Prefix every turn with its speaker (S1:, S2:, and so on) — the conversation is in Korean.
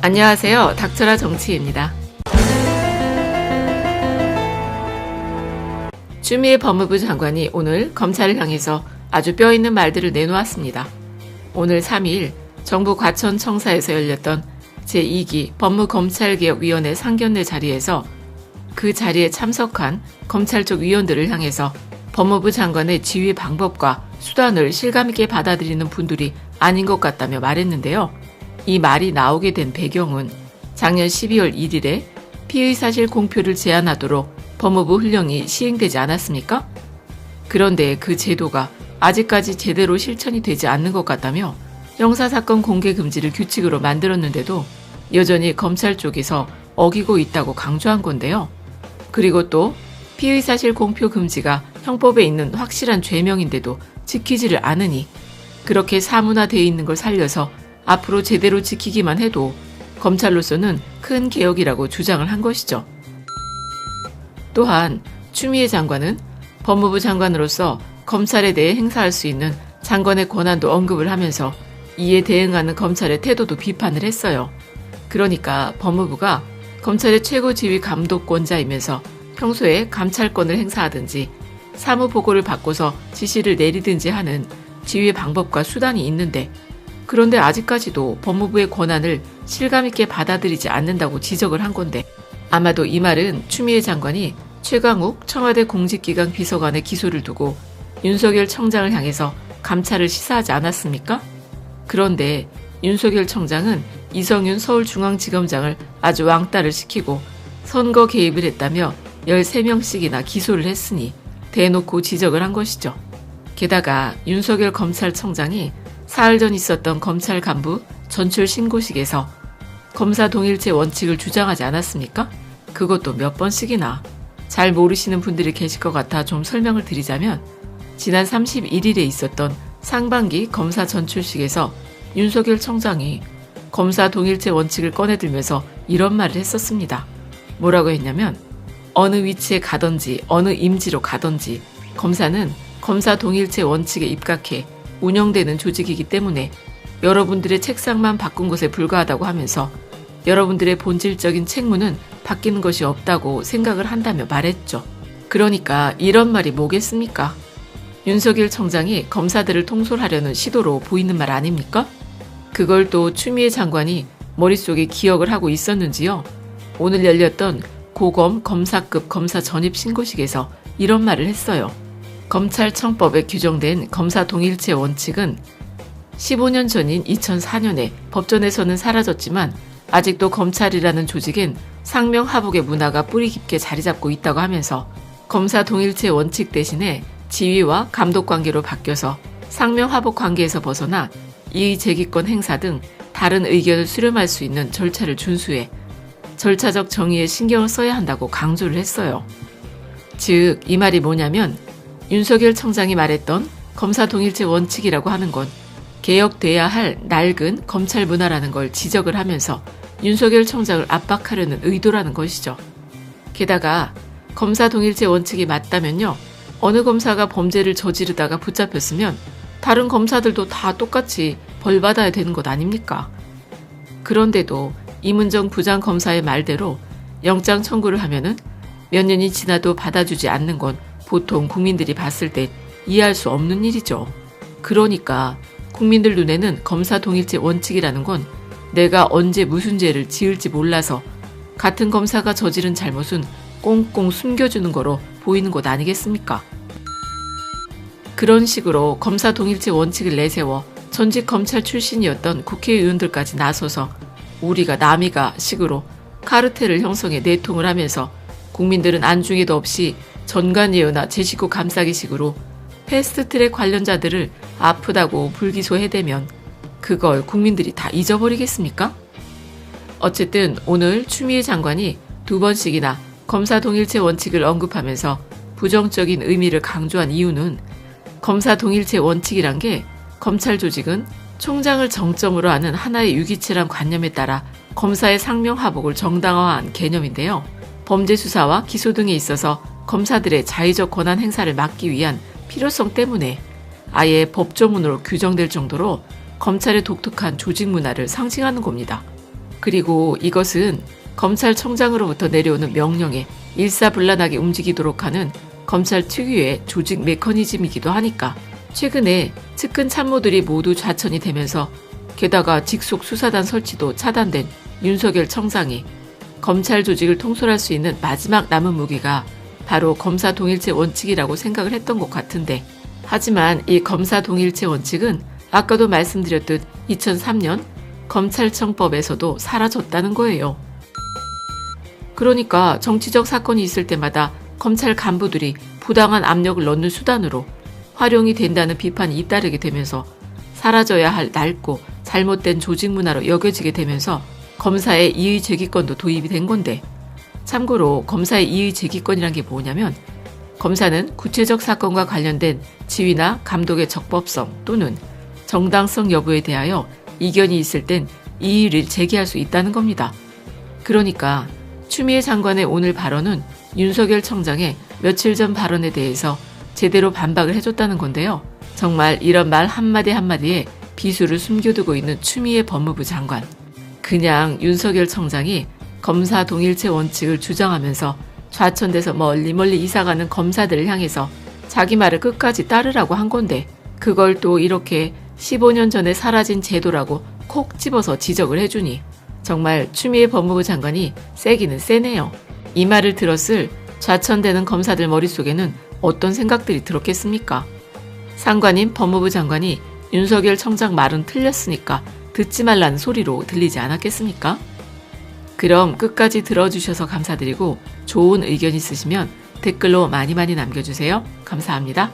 S1: 안녕하세요. 닥쳐라 정치입니다. 추미애 법무부 장관이 오늘 검찰을 향해서 아주 뼈 있는 말들을 내놓았습니다. 오늘 3일 정부 과천청사에서 열렸던 제2기 법무검찰개혁위원회 상견례 자리에서 그 자리에 참석한 검찰 쪽 위원들을 향해서 법무부 장관의 지휘 방법과 수단을 실감있게 받아들이는 분들이 아닌 것 같다며 말했는데요. 이 말이 나오게 된 배경은 작년 12월 1일에 피의 사실 공표를 제한하도록 법무부 훈령이 시행되지 않았습니까? 그런데 그 제도가 아직까지 제대로 실천이 되지 않는 것 같다며 형사사건 공개 금지를 규칙으로 만들었는데도 여전히 검찰 쪽에서 어기고 있다고 강조한 건데요. 그리고 또 피의 사실 공표 금지가 형법에 있는 확실한 죄명인데도 지키지를 않으니 그렇게 사문화되어 있는 걸 살려서 앞으로 제대로 지키기만 해도 검찰로서는 큰 개혁이라고 주장을 한 것이죠. 또한 추미애 장관은 법무부 장관으로서 검찰에 대해 행사할 수 있는 장관의 권한도 언급을 하면서 이에 대응하는 검찰의 태도도 비판을 했어요. 그러니까 법무부가 검찰의 최고 지휘 감독권자이면서 평소에 감찰권을 행사하든지 사무 보고를 바꿔서 지시를 내리든지 하는 지휘 방법과 수단이 있는데 그런데 아직까지도 법무부의 권한을 실감있게 받아들이지 않는다고 지적을 한 건데 아마도 이 말은 추미애 장관이 최강욱 청와대 공직기강 비서관의 기소를 두고 윤석열 청장을 향해서 감찰을 시사하지 않았습니까? 그런데 윤석열 청장은 이성윤 서울중앙지검장을 아주 왕따를 시키고 선거 개입을 했다며 13명씩이나 기소를 했으니 대놓고 지적을 한 것이죠. 게다가 윤석열 검찰청장이 사흘 전 있었던 검찰 간부 전출 신고식에서 검사 동일체 원칙을 주장하지 않았습니까? 그것도 몇 번씩이나. 잘 모르시는 분들이 계실 것 같아 좀 설명을 드리자면 지난 31일에 있었던 상반기 검사 전출식에서 윤석열 청장이 검사 동일체 원칙을 꺼내들면서 이런 말을 했었습니다. 뭐라고 했냐면 어느 위치에 가든지 어느 임지로 가든지 검사는 검사 동일체 원칙에 입각해 운영되는 조직이기 때문에 여러분들의 책상만 바꾼 것에 불과하다고 하면서 여러분들의 본질적인 책무는 바뀌는 것이 없다고 생각을 한다며 말했죠. 그러니까 이런 말이 뭐겠습니까? 윤석열 청장이 검사들을 통솔하려는 시도로 보이는 말 아닙니까? 그걸 또 추미애 장관이 머릿속에 기억을 하고 있었는지요? 오늘 열렸던 고검 검사급 검사 전입 신고식에서 이런 말을 했어요. 검찰청법에 규정된 검사 동일체 원칙은 15년 전인 2004년에 법전에서는 사라졌지만 아직도 검찰이라는 조직엔 상명하복의 문화가 뿌리 깊게 자리 잡고 있다고 하면서 검사 동일체 원칙 대신에 지위와 감독 관계로 바뀌어서 상명하복 관계에서 벗어나 이의 제기권 행사 등 다른 의견을 수렴할 수 있는 절차를 준수해 절차적 정의에 신경을 써야 한다고 강조를 했어요. 즉, 이 말이 뭐냐면 윤석열 청장이 말했던 검사 동일체 원칙이라고 하는 건 개혁돼야 할 낡은 검찰 문화라는 걸 지적을 하면서 윤석열 청장을 압박하려는 의도라는 것이죠. 게다가 검사 동일체 원칙이 맞다면요. 어느 검사가 범죄를 저지르다가 붙잡혔으면 다른 검사들도 다 똑같이 벌 받아야 되는 것 아닙니까? 그런데도 이문정 부장검사의 말대로 영장 청구를 하면은 몇 년이 지나도 받아주지 않는 건 보통 국민들이 봤을 때 이해할 수 없는 일이죠. 그러니까 국민들 눈에는 검사 동일체 원칙이라는 건 내가 언제 무슨 죄를 지을지 몰라서 같은 검사가 저지른 잘못은 꽁꽁 숨겨주는 거로 보이는 것 아니겠습니까? 그런 식으로 검사 동일체 원칙을 내세워 전직 검찰 출신이었던 국회의원들까지 나서서 우리가 남이가 식으로 카르텔을 형성해 내통을 하면서 국민들은 안중에도 없이 전관예우나 제 식구 감싸기 식으로 패스트트랙 관련자들을 아프다고 불기소해대면 그걸 국민들이 다 잊어버리겠습니까? 어쨌든 오늘 추미애 장관이 두 번씩이나 검사 동일체 원칙을 언급하면서 부정적인 의미를 강조한 이유는 검사 동일체 원칙이란 게 검찰 조직은 총장을 정점으로 하는 하나의 유기체란 관념에 따라 검사의 상명하복을 정당화한 개념인데요. 범죄 수사와 기소 등에 있어서 검사들의 자의적 권한 행사를 막기 위한 필요성 때문에 아예 법조문으로 규정될 정도로 검찰의 독특한 조직 문화를 상징하는 겁니다. 그리고 이것은 검찰청장으로부터 내려오는 명령에 일사불란하게 움직이도록 하는 검찰 특유의 조직 메커니즘이기도 하니까 최근에 측근 참모들이 모두 좌천이 되면서 게다가 직속 수사단 설치도 차단된 윤석열 청장이 검찰 조직을 통솔할 수 있는 마지막 남은 무기가 바로 검사 동일체 원칙이라고 생각을 했던 것 같은데 하지만 이 검사 동일체 원칙은 아까도 말씀드렸듯 2003년 검찰청법에서도 사라졌다는 거예요. 그러니까 정치적 사건이 있을 때마다 검찰 간부들이 부당한 압력을 넣는 수단으로 활용이 된다는 비판이 잇따르게 되면서 사라져야 할 낡고 잘못된 조직 문화로 여겨지게 되면서 검사의 이의 제기권도 도입이 된 건데 참고로 검사의 이의 제기권이란 게 뭐냐면 검사는 구체적 사건과 관련된 지위나 감독의 적법성 또는 정당성 여부에 대하여 이견이 있을 땐 이의를 제기할 수 있다는 겁니다. 그러니까 추미애 장관의 오늘 발언은 윤석열 청장의 며칠 전 발언에 대해서 제대로 반박을 해줬다는 건데요. 정말 이런 말 한마디 한마디에 비수를 숨겨두고 있는 추미애 법무부 장관. 그냥 윤석열 청장이 검사 동일체 원칙을 주장하면서 좌천돼서 멀리 멀리 이사가는 검사들을 향해서 자기 말을 끝까지 따르라고 한 건데 그걸 또 이렇게 15년 전에 사라진 제도라고 콕 집어서 지적을 해주니 정말 추미애 법무부 장관이 세기는 세네요. 이 말을 들었을 좌천되는 검사들 머릿속에는 어떤 생각들이 들었겠습니까? 상관인 법무부 장관이 윤석열 청장 말은 틀렸으니까 듣지 말라는 소리로 들리지 않았겠습니까? 그럼 끝까지 들어주셔서 감사드리고 좋은 의견 있으시면 댓글로 많이 많이 남겨주세요. 감사합니다.